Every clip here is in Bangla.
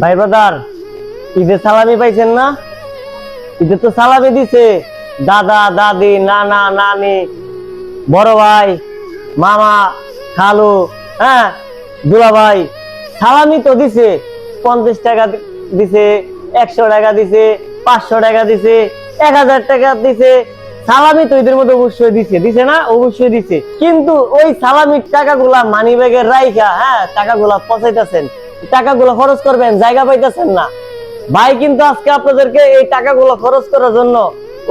ভাই ব্রাদার ঈদের সালামি পাইছেন না? ঈদের তো সালামি দিছে। দাদা, দাদি, নানা, নানি, বড় ভাই, মামা, খালু হ্যাঁ দুলা ভাই, সালামি তো দিছে। পঞ্চাশ টাকা দিছে, একশো টাকা দিছে, পাঁচশো টাকা দিছে, এক হাজার টাকা দিছে। সালামি তো ঈদের মধ্যে অবশ্যই দিছে। দিছে না? অবশ্যই দিছে। কিন্তু ওই সালামির টাকাগুলা মানি ব্যাগের রাইখা হ্যাঁ টাকাগুলা পচাইতেছেন। টাকাগুলো খরচ করবেন, জায়গা পাইতেছেন না। ভাই, কিন্তু আজকে আপনাদেরকে এই টাকাগুলো খরচ করার জন্য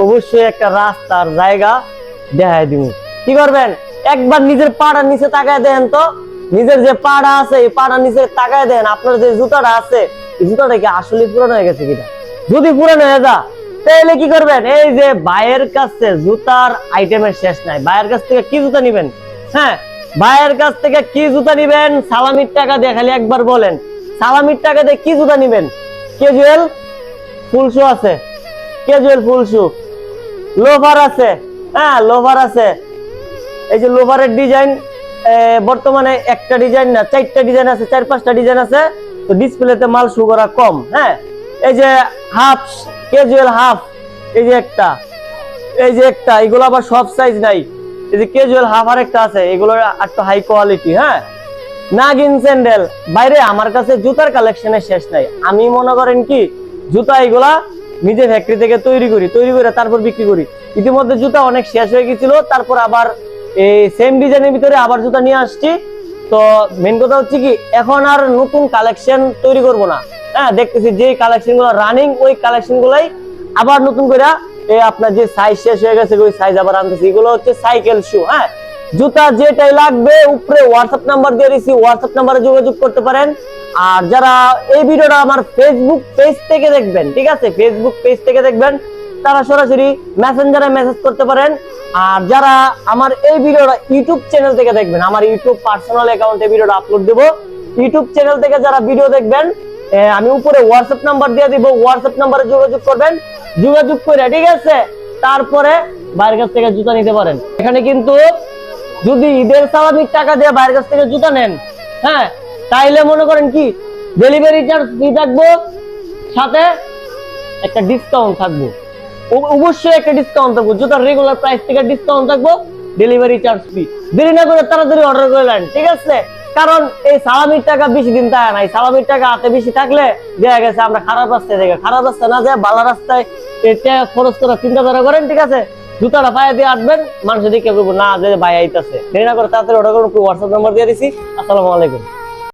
অবশ্যই একটা রাস্তার জায়গা দেখাই দিব কি করবেন? একবার নিজের পাড়ার নিচে তাকায় দেন তো। নিজের যে পাড়া আছে, এই পাড়ার নিচে তাকায় দেন, আপনার যে জুতাটা আছে, এই জুতাটা কি আসলে পুরানো হয়ে গেছে কিনা? যদি পুরানো হয়ে যা তাহলে কি করবেন? এই যে ভাইয়ের কাছে জুতার আইটেমের শেষ নাই। ভাইয়ের কাছ থেকে কি জুতা নিবেন? হ্যাঁ ভাইয়ের কাছ থেকে কি জুতা নিবেন? সালামির টাকা দিয়ে খালি একবার বলেন। সালামির টাকা দিয়ে কি জুতা নিবেন? ক্যাজুয়াল ফুল শু আছে। ক্যাজুয়াল ফুল শু লোভার আছে। হ্যাঁ লোভার আছে। এই যে লোভারের ডিজাইন বর্তমানে একটা ডিজাইন না, চারটা ডিজাইন আছে, চার পাঁচটা ডিজাইন আছে। তো ডিসপ্লেতে মাল শু করা কম হ্যাঁ? এই যে হাফ ক্যাজুয়াল হাফ এই যে একটা। এই যে একটা, এগুলো আবার সব সাইজ নাই। এই যে ক্যাজুয়াল হাফ আর একটা আছে, এগুলো একটু হাই কোয়ালিটি হ্যাঁ? নাগিন স্যান্ডেল। বাইরে, আমার কাছে জুতার কালেকশনের শেষ নাই। আমি মনে করেন কি, জুতা এগুলা নিজে ফ্যাক্টরি থেকে তৈরি করি, তৈরি করে তারপর বিক্রি করি। ইতিমধ্যে জুতা অনেক শেষ হয়ে গেছিল, তারপর আবার এই সেম ডিজাইনের ভিতরে আবার জুতা নিয়ে আসছি। তো মেন কথা হচ্ছে কি, এখন আর নতুন কালেকশন তৈরি করব না। হ্যাঁ দেখতেছি যে কালেকশনগুলো রানিং ওই কালেকশন গুলাই আবার নতুন করে আপনার যে সাইজ শেষ হয়ে গেছে, ওই সাইজ আবার আনতেছি। এগুলো হচ্ছে সাইকেল শু হ্যাঁ? জুতা যেটাই লাগবে, উপরে হোয়াটসঅ্যাপ নাম্বার দিয়ে দিছি হোয়াটসঅ্যাপ নাম্বারে যোগাযোগ করতে পারেন। আর যারা এই ভিডিওটা আমার ফেসবুক পেজ থেকে দেখবেন, ঠিক আছে? ফেসবুক পেজ থেকে দেখবেন, তারা সরাসরি মেসেঞ্জারে মেসেজ করতে পারেন। আর যারা আমার এই ভিডিওটা ইউটিউব চ্যানেল থেকে দেখবেন, আমার ইউটিউব পার্সোনাল অ্যাকাউন্টে ভিডিওটা আপলোড দেবো। ইউটিউব চ্যানেল থেকে যারা ভিডিও দেখবেন আমি উপরে হোয়াটসঅ্যাপ নাম্বার দিয়ে দিব হোয়াটসঅ্যাপ নাম্বারে যোগাযোগ করবেন। যোগাযোগ করে, ঠিক আছে? তারপরে বাইরের কাছ থেকে জুতা নিতে পারেন। এখানে কিন্তু যদি ঈদের সালামির টাকা দিয়ে বাইরের কাছ থেকে জুতা নেন হ্যাঁ তাইলে মনে করেন কি ডেলিভারি চার্জ ফ্রি থাকব, সাথে একটা ডিসকাউন্ট থাকব। অবশ্যই একটা ডিসকাউন্ট থাকব, জুতার রেগুলার প্রাইস থেকে ডিসকাউন্ট থাকব ডেলিভারি চার্জ ফ্রি দেরি না করে তাড়াতাড়ি অর্ডার করে নেন, ঠিক আছে? কারণ এই সালামির টাকা বেশি দিন থাকে না, এই সালামির টাকা হাতে বেশি থাকলে দেখা গেছে আমরা খারাপ রাস্তায় দেখে খারাপ রাস্তায় না যায় ভালো রাস্তায়, এই টাকা খরচ করার চিন্তাধারা করেন, ঠিক আছে? জুতাটা পায়ে দিয়ে আসবেন মানুষ দিকে কেউ না যে ভাই আইতাছে। দেরি না করে তাড়াতাড়ি অর্ডার করুন হোয়াটসঅ্যাপ নাম্বার দিয়ে দিছি। আসসালামু আলাইকুম।